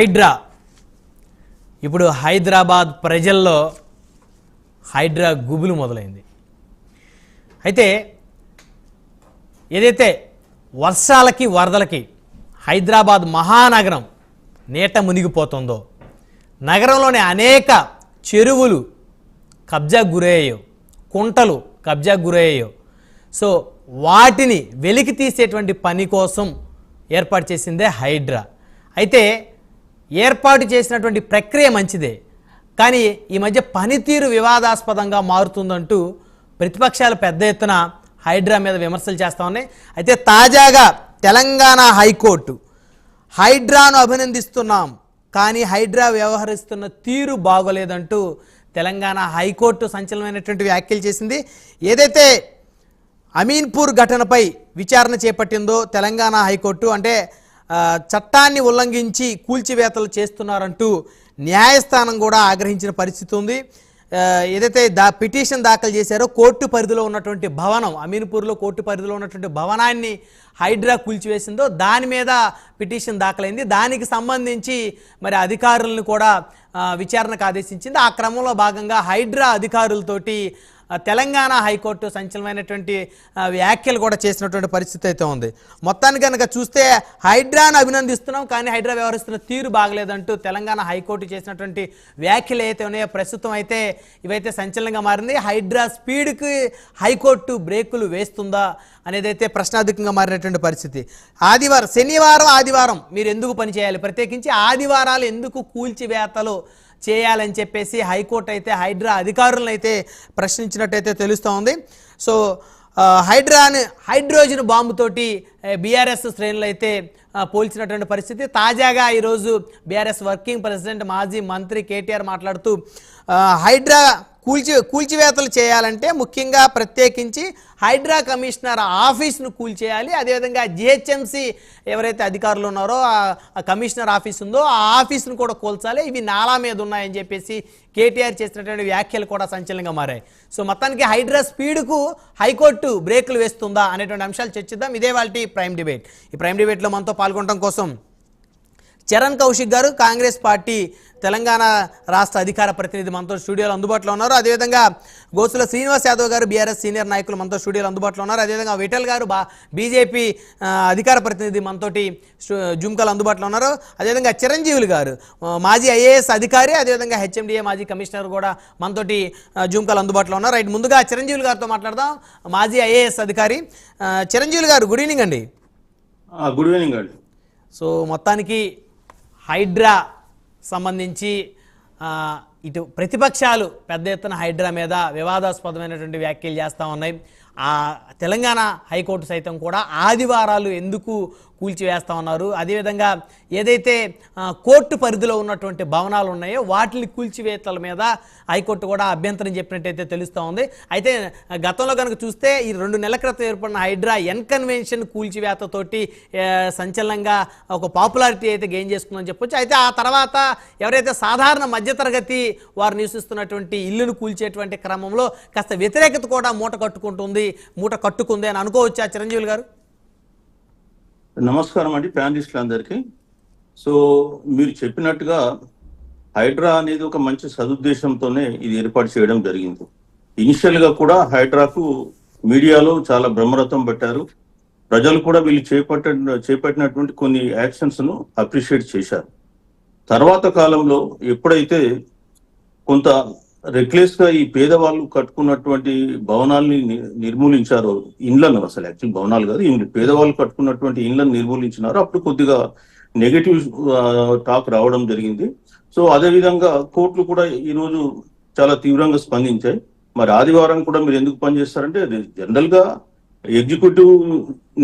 హైడ్రా. ఇప్పుడు హైదరాబాద్ ప్రజల్లో హైడ్రా గుబులు మొదలైంది. అయితే ఏదైతే వర్షాలకి వరదలకి హైదరాబాద్ మహానగరం నీట మునిగిపోతుందో నగరంలోని అనేక చెరువులు కబ్జా గురయ్యాయో కుంటలు కబ్జా గురయ్యాయో సో వాటిని వెలికి తీసేటువంటి పని కోసం ఏర్పాటు చేసిందే హైడ్రా. అయితే ఏర్పాటు చేసినటువంటి ప్రక్రియ మంచిదే. కానీ ఈ మధ్య పనితీరు వివాదాస్పదంగా మారుతుందంటూ ప్రతిపక్షాలు పెద్ద ఎత్తున హైడ్రా మీద విమర్శలు చేస్తూ ఉన్నాయి. అయితే తాజాగా తెలంగాణ హైకోర్టు హైడ్రాను అభినందిస్తున్నాం కానీ హైడ్రా వ్యవహరిస్తున్న తీరు బాగోలేదంటూ తెలంగాణ హైకోర్టు సంచలనమైనటువంటి వ్యాఖ్యలు చేసింది. ఏదైతే అమీన్పూర్ ఘటనపై విచారణ చేపట్టిందో తెలంగాణ హైకోర్టు అంటే చట్టాన్ని ఉల్లంఘించి కూల్చివేతలు చేస్తున్నారంటూ న్యాయస్థానం కూడా ఆగ్రహించిన పరిస్థితి ఉంది. ఏదైతే దా పిటిషన్ దాఖలు చేశారో కోర్టు పరిధిలో ఉన్నటువంటి భవనం అమీన్పూర్లో కోర్టు పరిధిలో ఉన్నటువంటి భవనాన్ని హైడ్రా కూల్చివేసిందో దాని మీద పిటిషన్ దాఖలైంది. దానికి సంబంధించి మరి అధికారులను కూడా విచారణకు ఆదేశించింది. ఆ క్రమంలో భాగంగా హైడ్రా అధికారులతోటి తెలంగాణ హైకోర్టు సంచలనమైనటువంటి వ్యాఖ్యలు కూడా చేసినటువంటి పరిస్థితి అయితే ఉంది. మొత్తానికి కనుక చూస్తే హైడ్రాను అభినందిస్తున్నాం కానీ హైడ్రా వ్యవహరిస్తున్న తీరు బాగలేదంటూ తెలంగాణ హైకోర్టు చేసినటువంటి వ్యాఖ్యలు అయితే ఉన్నాయో ప్రస్తుతం అయితే ఇవైతే సంచలనంగా మారింది. హైడ్రా స్పీడ్కి హైకోర్టు బ్రేకులు వేస్తుందా అనేది అయితే ప్రశ్నార్థకంగా మారినటువంటి పరిస్థితి. ఆదివారం శనివారం ఆదివారం మీరు ఎందుకు పనిచేయాలి ప్రత్యేకించి ఆదివారాలు ఎందుకు కూల్చివేతలు? చేయాలని చెప్పేసి హైకోర్టు అయితే హైడ్రా అధికారులను అయితే ప్రశ్నించినట్టయితే తెలుస్తూ ఉంది. సో హైడ్రాని హైడ్రోజన్ బాంబుతోటి బీఆర్ఎస్ శ్రేణులు అయితే పోల్చినటువంటి పరిస్థితి. తాజాగా ఈరోజు బీఆర్ఎస్ వర్కింగ్ ప్రెసిడెంట్ మాజీ మంత్రి కేటీఆర్ మాట్లాడుతూ హైడ్రా కూల్చి కూల్చివేతలు చేయాలంటే ముఖ్యంగా ప్రత్యేకించి హైడ్రా కమిషనర్ ఆఫీస్ను కూల్చేయాలి. అదేవిధంగా జిహెచ్ఎంసి ఎవరైతే అధికారులు ఉన్నారో ఆ- ఆ కమిషనర్ ఆఫీస్ ఉందో ఆ ఆఫీస్ను కూడా కూల్చాలి. ఇవి నాలా మీద ఉన్నాయని చెప్పేసి కేటీఆర్ చేసినటువంటి వ్యాఖ్యలు కూడా సంచలనంగా మారాయి. సో మొత్తానికి హైడ్రా స్పీడ్కు హైకోర్టు బ్రేకులు వేస్తుందా అనేటువంటి అంశాలు చర్చిద్దాం. ఇదే వాళ్ళ ప్రైమ్ డిబేట్. ఈ ప్రైమ్ డిబేట్లో మనతో పాల్గొనడం కోసం చరణ్ కౌశిక్ గారు కాంగ్రెస్ పార్టీ తెలంగాణ రాష్ట్ర అధికార ప్రతినిధి మనతో స్టూడియోలో అందుబాటులో ఉన్నారు. అదేవిధంగా గోసుల శ్రీనివాస్ యాదవ్ గారు బీఆర్ఎస్ సీనియర్ నాయకులు మనతో స్టూడియోలో అందుబాటులో ఉన్నారు. అదేవిధంగా విఠల్ గారు బా బీజేపీ అధికార ప్రతినిధి మనతోటి జుమ్కాలు అందుబాటులో ఉన్నారు. అదేవిధంగా చిరంజీవులు గారు మాజీ ఐఏఎస్ అధికారి అదేవిధంగా హెచ్ఎండిఏ మాజీ కమిషనర్ కూడా మనతోటి జుమ్కాలు అందుబాటులో ఉన్నారు. రైట్ ముందుగా చిరంజీవులు గారితో మాట్లాడదాం. మాజీ ఐఏఎస్ అధికారి చిరంజీవులు గారు గుడ్ ఈవినింగ్ అండి. గుడ్ ఈవినింగ్ అండి. సో మొత్తానికి హైడ్రా సంబంధించి ఇటు ప్రతిపక్షాలు పెద్ద ఎత్తున హైడ్రా మీద వివాదాస్పదమైనటువంటి వ్యాఖ్యలు చేస్తూ ఉన్నాయి. తెలంగాణ హైకోర్టు సైతం కూడా ఆదివారాలు ఎందుకు కూల్చివేస్తూ ఉన్నారు అదేవిధంగా ఏదైతే కోర్టు పరిధిలో ఉన్నటువంటి భవనాలు ఉన్నాయో వాటిని కూల్చివేతల మీద హైకోర్టు కూడా అభ్యంతరం చెప్పినట్టయితే తెలుస్తూ ఉంది. అయితే గతంలో కనుక చూస్తే ఈ రెండు నెలల క్రితం ఏర్పడిన హైడ్రా ఎన్కన్వెన్షన్ కూల్చివేతతోటి సంచలనంగా ఒక పాపులారిటీ అయితే గెయిన్ చేసుకుందని చెప్పొచ్చు. అయితే ఆ తర్వాత ఎవరైతే సాధారణ మధ్యతరగతి వారు నివసిస్తున్నటువంటి ఇల్లును కూల్చేటువంటి క్రమంలో కాస్త వ్యతిరేకత కూడా మూట కట్టుకుంటుంది మూట కట్టుకుంది అని అనుకోవచ్చా చిరంజీవులు గారు? నమస్కారం అండి ప్యానలిస్టులందరికీ సో మీరు చెప్పినట్టుగా హైడ్రా అనేది ఒక మంచి సదుద్దేశంతోనే ఇది ఏర్పాటు చేయడం జరిగింది. ఇనిషియల్గా కూడా హైడ్రాకు మీడియాలో చాలా బ్రహ్మరథం పెట్టారు. ప్రజలు కూడా వీళ్ళు చేపట్ట చేపట్టినటువంటి కొన్ని యాక్షన్స్ను అప్రిషియేట్ చేశారు. తర్వాత కాలంలో ఎప్పుడైతే కొంత రెక్లెస్గా ఈ పేదవాళ్ళు కట్టుకున్నటువంటి భవనాల్ని నిర్మూలించారు ఇండ్లను అసలు యాక్చువల్ భవనాలు కాదు ఇండ్లు. పేదవాళ్ళు కట్టుకున్నటువంటి ఇండ్లను నిర్మూలించినారు అప్పుడు కొద్దిగా నెగటివ్ టాక్ రావడం జరిగింది. సో అదే విధంగా కోర్టులు కూడా ఈ రోజు చాలా తీవ్రంగా స్పందించాయి. మరి ఆదివారం కూడా మీరు ఎందుకు పనిచేస్తారంటే జనరల్గా ఎగ్జిక్యూటివ్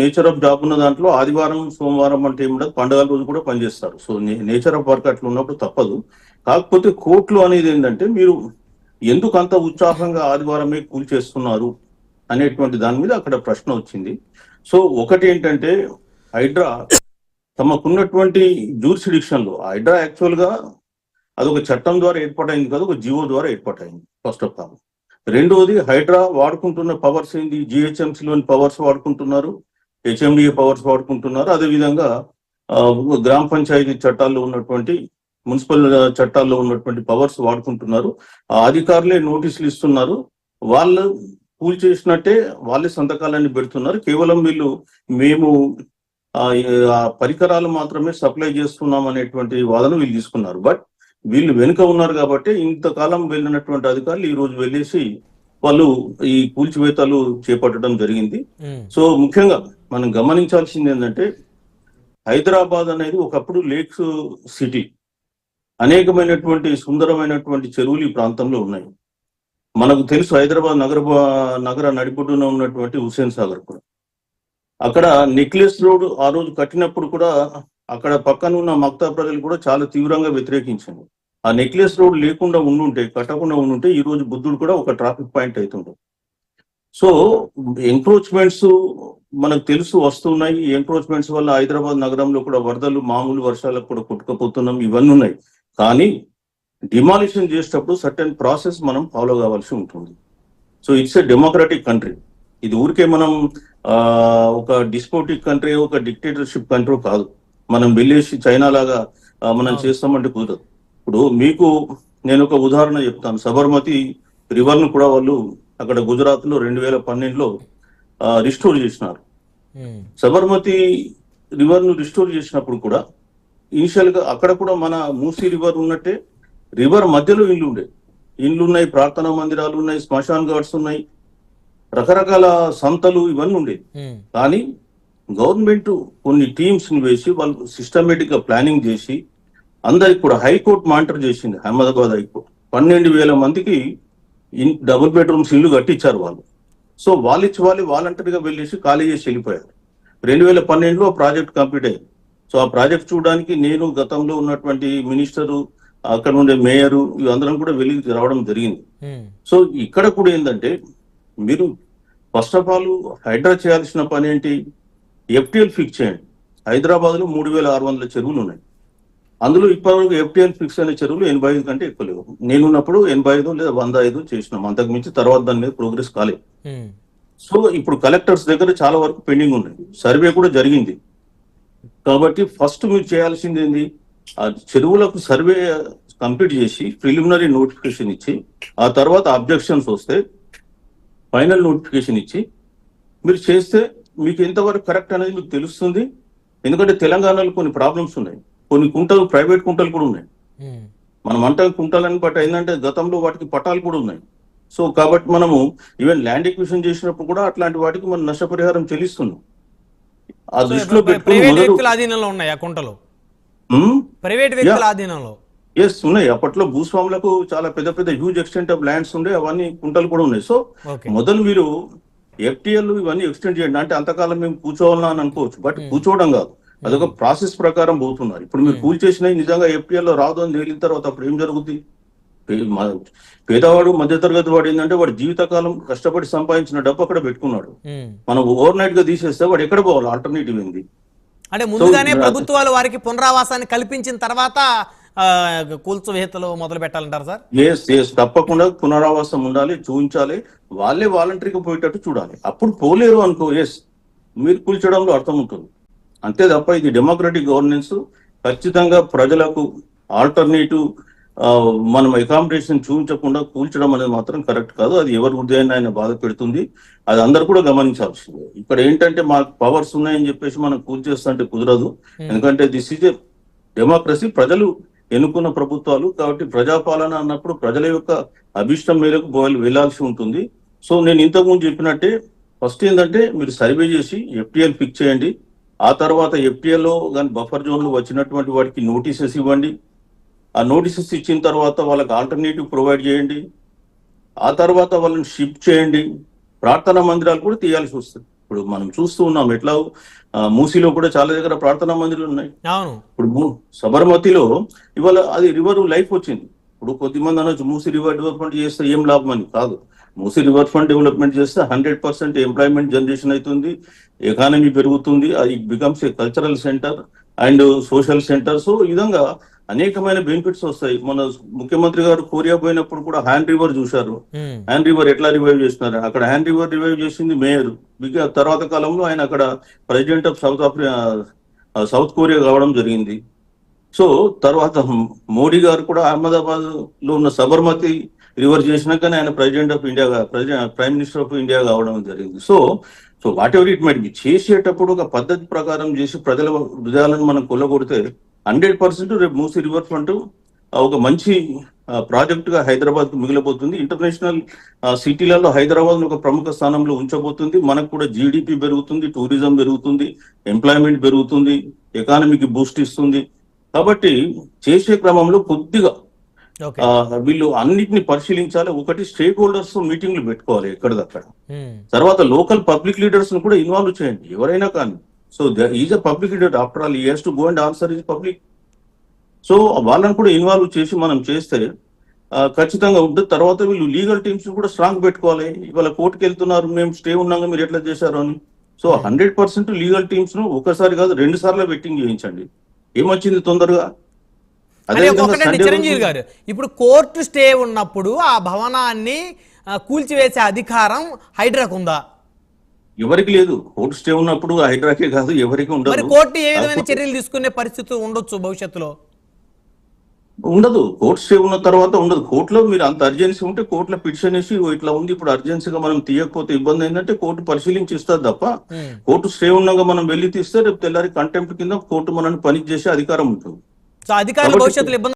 నేచర్ ఆఫ్ జాబ్ ఉన్న దాంట్లో ఆదివారం సోమవారం అంటే ఏమిటో పండుగల రోజు కూడా పనిచేస్తారు. సో నేచర్ ఆఫ్ వర్క్ అట్లా ఉన్నప్పుడు తప్పదు. కాకపోతే కోర్టులు అనేది ఏంటంటే మీరు ఎందుకు అంత ఉత్సాహంగా ఆదివారమే కూల్చేస్తున్నారు అనేటువంటి దాని మీద అక్కడ ప్రశ్న వచ్చింది. సో ఒకటి ఏంటంటే హైడ్రా తమకున్నటువంటి జూరిసిడిక్షన్లో హైడ్రా యాక్చువల్గా అదొక చట్టం ద్వారా ఏర్పాటైంది కాదు ఒక జీవో ద్వారా ఏర్పాటైంది ఫస్ట్ ఆఫ్ ఆల్. రెండవది హైడ్రా వాడుకుంటున్న పవర్స్ ఏంది? జిహెచ్ఎంసీలోని లోని పవర్స్ వాడుకుంటున్నారు హెచ్ఎండిఏ పవర్స్ వాడుకుంటున్నారు అదేవిధంగా గ్రామ పంచాయతీ చట్టాల్లో ఉన్నటువంటి మున్సిపల్ చట్టాల్లో ఉన్నటువంటి పవర్స్ వాడుకుంటున్నారు. ఆ అధికారులే నోటీసులు ఇస్తున్నారు. వాళ్ళు కూల్ చేసినట్టే వాళ్ళే సంతకాలన్నీ పెడుతున్నారు. కేవలం వీళ్ళు మేము ఆ, పరికరాలు మాత్రమే సప్లై చేస్తున్నాం అనేటువంటి వాదన వీళ్ళు తీసుకున్నారు. బట్ వీళ్ళు వెనుక ఉన్నారు కాబట్టి ఇంతకాలం వెళ్ళినటువంటి అధికారులు ఈ రోజు వెళ్ళేసి వాళ్ళు ఈ కూల్చివేతలు చేపట్టడం జరిగింది. సో ముఖ్యంగా మనం గమనించాల్సింది ఏంటంటే హైదరాబాద్ అనేది ఒకప్పుడు లేక్స్ సిటీ. అనేకమైనటువంటి సుందరమైనటువంటి చెరువులు ఈ ప్రాంతంలో ఉన్నాయి. మనకు తెలుసు హైదరాబాద్ నగర నగర నడిపొడ్డున ఉన్నటువంటి హుస్సేన్ సాగర్ కూడా. అక్కడ నెక్లెస్ రోడ్ ఆ రోజు కట్టినప్పుడు కూడా అక్కడ పక్కన ఉన్న మక్తా ప్రజలు కూడా చాలా తీవ్రంగా వ్యతిరేకించింది ఆ నెక్లెస్ రోడ్ లేకుండా ఉండుంటే కట్టకుండా ఉండుంటే ఈ రోజు బుద్ధుడు కూడా ఒక ట్రాఫిక్ పాయింట్ అవుతుండే సో ఎంక్రోచ్మెంట్స్ మనకు తెలుసు వస్తున్నాయి. ఎంక్రోచ్మెంట్స్ వల్ల హైదరాబాద్ నగరంలో కూడా వరదలు మామూలు వర్షాలకు కూడా కొట్టుకుపోతున్నాం. ఇవన్నీ ఉన్నాయి. కానీ డిమాలిషన్ చేసేటప్పుడు సర్టెన్ ప్రాసెస్ మనం ఫాలో కావాల్సి ఉంటుంది. So it's a democratic country ఇది ఊరికే మనం ఒక డిస్పోటిక్ కంట్రీ ఒక డిక్టేటర్షిప్ కంట్రీ కాదు. మనం వెళ్ళేసి చైనా లాగా మనం. చేస్తామంటే కుదరదు. ఇప్పుడు మీకు నేను ఒక ఉదాహరణ చెప్తాను. సబర్మతి రివర్ను కూడా వాళ్ళు అక్కడ గుజరాత్లో రెండు వేల పన్నెండులో రిస్టోర్ చేసినారు. సబర్మతి రివర్ను రిస్టోర్ చేసినప్పుడు కూడా ఇనిషియల్గా అక్కడ కూడా మన మూసీ రివర్ ఉన్నట్టే రివర్ మధ్యలో ఇల్లు ఉండే. ఇండ్లు ఉన్నాయి ప్రార్థనా మందిరాలు ఉన్నాయి శ్మశాన్ ఘాట్స్ ఉన్నాయి. రకరకాల సంతలు ఇవన్నీ ఉండేవి ఉమ్, కానీ గవర్నమెంట్ కొన్ని టీమ్స్ని వేసి వాళ్ళు సిస్టమేటిక్గా ప్లానింగ్ చేసి అందరికి కూడా హైకోర్టు మానిటర్ చేసింది అహ్మదాబాద్ హైకోర్టు పన్నెండు వేల మందికి ఇన్- డబుల్ బెడ్రూమ్స్ ఇల్లు కట్టించారు వాళ్ళు. సో వాళ్ళు ఇచ్చి వాళ్ళు వాలంటరీగా వెళ్ళేసి ఖాళీ చేసి వెళ్ళిపోయారు. రెండు వేల పన్నెండులో ప్రాజెక్ట్ కంప్లీట్ అయింది. సో ఆ ప్రాజెక్ట్ చూడడానికి నేను గతంలో ఉన్నటువంటి మినిస్టరు అక్కడ ఉండే మేయరు అందరం కూడా వెళ్ళి రావడం జరిగింది. సో ఇక్కడ కూడా ఏంటంటే మీరు ఫస్ట్ ఆఫ్ ఆల్ హైడ్రా చేయాల్సిన పని ఏంటి? ఎఫ్టిఎల్ ఫిక్స్ చేయండి. హైదరాబాద్లో మూడు వేల ఆరు వందల చెరువులు ఉన్నాయి. అందులో ఇప్పటివరకు ఎఫ్టిఎల్ ఫిక్స్ అయిన చెరువులు ఎనభై ఐదు కంటే ఎక్కువ లేవు. నేనున్నప్పుడు ఎనభై ఐదు లేదా వంద ఐదు చేసినాం. అంతకు మించి తర్వాత దాని మీద ప్రోగ్రెస్ కాలేదు. సో ఇప్పుడు కలెక్టర్స్ దగ్గర చాలా వరకు పెండింగ్ ఉన్నాయి. సర్వే కూడా జరిగింది. కాబట్టి ఫస్ట్ మీరు చేయాల్సింది ఏంది? ఆ చెరువులకు సర్వే కంప్లీట్ చేసి ప్రిలిమినరీ నోటిఫికేషన్ ఇచ్చి ఆ తర్వాత అబ్జెక్షన్స్ వస్తే ఫైనల్ నోటిఫికేషన్ ఇచ్చి మీరు చేస్తే మీకు ఎంతవరకు కరెక్ట్ అనేది మీకు తెలుస్తుంది. ఎందుకంటే తెలంగాణలో కొన్ని ప్రాబ్లమ్స్ ఉన్నాయి. కొన్ని కుంటలు ప్రైవేట్ కుంటలు కూడా ఉన్నాయి. ఉమ్, మనం అంటాం కుంటాలని బట్ ఏంటంటే గతంలో వాటికి పటాలు కూడా ఉన్నాయి. సో కాబట్టి మనము ఈవెన్ ల్యాండ్ ఎక్విషన్ చేసినప్పుడు కూడా అట్లాంటి వాటికి మనం నష్టపరిహారం చెల్లిస్తున్నాం. ఆ దృష్టిలో పెట్టుకుని ఆధీనంలో ఉన్నాయి ఆ కుంటలు ప్రైవేట్ వ్యక్తుల ఆధీనంలో. ఎస్ ఉన్నాయి. అప్పట్లో భూస్వాములకు చాలా పెద్ద పెద్ద హ్యూజ్ ఎక్స్టెంట్ ఆఫ్ ల్యాండ్స్ ఉండే అవన్నీ కుంటలు కూడా ఉన్నాయి. సో మొదలు మీరు ఎఫ్టిఎల్ ఇవన్నీ ఎక్స్టెండ్ చేయండి. అంటే అంతకాలం మేము కూర్చోవాలని అని అనుకోవచ్చు. బట్. కూర్చోవడం కాదు. అదొక ప్రాసెస్ ప్రకారం పోతున్నారు. ఇప్పుడు మీరు. కూల్ చేసినవి నిజంగా ఎఫ్టిఎల్లో రాదు అని తేలిన తర్వాత అప్పుడు ఏం జరుగుతుంది పేదవాడు మధ్యతరగతి వాడు ఏంటంటే వాడు జీవితకాలం కష్టపడి సంపాదించిన డబ్బు అక్కడ పెట్టుకున్నాడు. మనం ఓవర్ నైట్గా తీసేస్తే వాడు ఎక్కడ పోవాలి? ఆల్టర్నేటివ్ ఏంది? అంటే ముందుగానే ప్రభుత్వాలు వారికి పునరావాసాన్ని కల్పించిన తర్వాత కూల్చివేతలు మొదలు పెట్టాలంటారు సార్? ఎస్ ఎస్ తప్పకుండా పునరావాసం ఉండాలి చూపించాలి వాళ్ళే వాలంటరీగా పోయేటట్టు చూడాలి. అప్పుడు పోలేరు అనుకో ఎస్ మీరు కూల్చడంలో అర్థం ఉంటుంది. అంతే తప్ప ఇది డెమోక్రటిక్ గవర్నెన్స్. ఖచ్చితంగా ప్రజలకు ఆల్టర్నేటివ్ మనం అకామిడేషన్ చూపించకుండా కూల్చడం అనేది మాత్రం కరెక్ట్ కాదు. అది ఎవరి హృదయాన్ని ఆయన బాధ పెడుతుంది. అది అందరు కూడా గమనించాల్సిందే. ఇక్కడ ఏంటంటే మాకు పవర్స్ ఉన్నాయని చెప్పేసి మనం కూల్చేస్తుంటే కుదరదు. ఎందుకంటే దిస్ ఈజ్ ఏ డెమోక్రసీ ప్రజలు ఎన్నుకున్న ప్రభుత్వాలు కాబట్టి ప్రజాపాలన అన్నప్పుడు ప్రజల యొక్క అభిష్టం మేరకు వెళ్ళాల్సి ఉంటుంది. సో నేను ఇంతకుముందు చెప్పినట్టే ఫస్ట్ ఏంటంటే మీరు సర్వే చేసి ఎఫ్టిఎల్ ఫిక్స్ చేయండి. ఆ తర్వాత ఎఫ్టిఎల్లో కానీ బఫర్ జోన్లో వచ్చినటువంటి వాటికి నోటీసెస్ ఇవ్వండి. ఆ నోటీసెస్ ఇచ్చిన తర్వాత వాళ్ళకి ఆల్టర్నేటివ్ ప్రొవైడ్ చేయండి. ఆ తర్వాత వాళ్ళని షిఫ్ట్ చేయండి. ప్రార్థనా మందిరాలు కూడా తీయాల్సి వస్తుంది. ఇప్పుడు మనం చూస్తూ ఉన్నాం ఎట్లా మూసీలో కూడా చాలా దగ్గర ప్రార్థనా మందిరాలు ఉన్నాయి. ఇప్పుడు సబర్మతిలో ఇవాళ అది రివర్ లైఫ్ వచ్చింది. ఇప్పుడు కొద్దిమంది అనొచ్చు మూసి రివర్ డెవలప్మెంట్ చేస్తే ఏం లాభం అని కాదు. మూసి రివర్ ఫండ్ డెవలప్మెంట్ చేస్తే హండ్రెడ్ పర్సెంట్ ఎంప్లాయ్మెంట్ జనరేషన్ అవుతుంది ఎకానమీ పెరుగుతుంది అది becomes a cultural centre and social centre so ఈ విధంగా అనేకమైన బెనిఫిట్స్ వస్తాయి. మన ముఖ్యమంత్రి గారు కోరియా పోయినప్పుడు కూడా హ్యాండ్ రివర్ చూశారు. హ్యాండ్ రివర్ ఎట్లా రివైవ్ చేస్తున్నారు? అక్కడ హ్యాండ్ రివర్ రివైవ్ చేసింది మేయర్. తర్వాత కాలంలో ఆయన అక్కడ president of South Africa South Korea కావడం జరిగింది. సో తర్వాత మోడీ గారు కూడా అహ్మదాబాద్లో ఉన్న సబర్మతి రివర్ చేసినాకనే ఆయన president of India president prime minister of India కావడం జరిగింది. So so whatever it might be చేసేటప్పుడు ఒక పద్ధతి ప్రకారం చేసి ప్రజల హృదయాలను మనం కొల్లగొడితే హండ్రెడ్ పర్సెంట్ రేపు మూసీ రివర్ ఫ్రంట్ ఒక మంచి ప్రాజెక్ట్గా హైదరాబాద్కు మిగిలిపోతుంది. ఇంటర్నేషనల్ సిటీలలో హైదరాబాద్ ఒక ప్రముఖ స్థానంలో ఉంచబోతుంది. మనకు కూడా జీడిపి పెరుగుతుంది టూరిజం పెరుగుతుంది ఎంప్లాయ్మెంట్ పెరుగుతుంది ఎకానమీకి బూస్ట్ ఇస్తుంది. కాబట్టి చేసే క్రమంలో కొద్దిగా వీళ్ళు అన్నిటిని పరిశీలించాలి. ఒకటి స్టేక్ హోల్డర్స్ మీటింగ్లు పెట్టుకోవాలి ఎక్కడిదక్కడ. ఉమ్, తర్వాత లోకల్ పబ్లిక్ లీడర్స్ను కూడా ఇన్వాల్వ్ చేయండి. ఎవరైనా కానీ. So is a public leader after all years to go and answer is public so వాళ్ళని కూడా ఇన్వాల్వ్ చేసి మనం చేస్తే ఖచ్చితంగా ఉంటుంది తర్వాత వీళ్ళు లీగల్ టీమ్స్ కూడా స్ట్రాంగ్ పెట్టుకోవాలి. ఇవాళ కోర్టుకి వెళ్తున్నారు మేము స్టే ఉన్నాగా మీరు ఎట్లా చేశారు అని. సో హండ్రెడ్ పర్సెంట్ లీగల్ టీమ్స్ను ఒకసారి కాదు రెండు సార్లు బెట్టింగ్ చేయించండి. ఏమొచ్చింది తొందరగా? ఒకటండి చిరంజీవి రోజు- గారు. ఇప్పుడు కోర్టు స్టే ఉన్నప్పుడు ఆ భవనాన్ని కూల్చివేసే అధికారం హైడ్రాకు ఉందా? ఎవరికి లేదు. కోర్టు స్టే ఉన్నప్పుడు హైడ్రాకే కాదు ఎవరికి ఉండదు. కోర్టు ఏ విధమైన చర్యలు తీసుకునే పరిస్థితి ఉండొచ్చు భవిష్యత్తులో? ఉండదు. కోర్టు స్టే ఉన్న తర్వాత ఉండదు. కోర్టులో మీరు అంత అర్జెన్సీ ఉంటే కోర్టులో పిటిషన్ వేసి "ఓ ఇట్లా ఉంది. ఇప్పుడు అర్జెన్సీగా మనం తీయకపోతే ఇబ్బంది ఏంటంటే కోర్టు పరిశీలించి ఇస్తారు తప్ప. కోర్టు స్టే ఉన్నాగా మనం వెళ్ళి తీస్తే రేపు తెల్లారి కంటెంప్ట్ కింద కోర్టు మనల్ని పని చేసే అధికారం ఉంటుంది. సో అధికారులు భవిష్యత్తులో ఇబ్బంది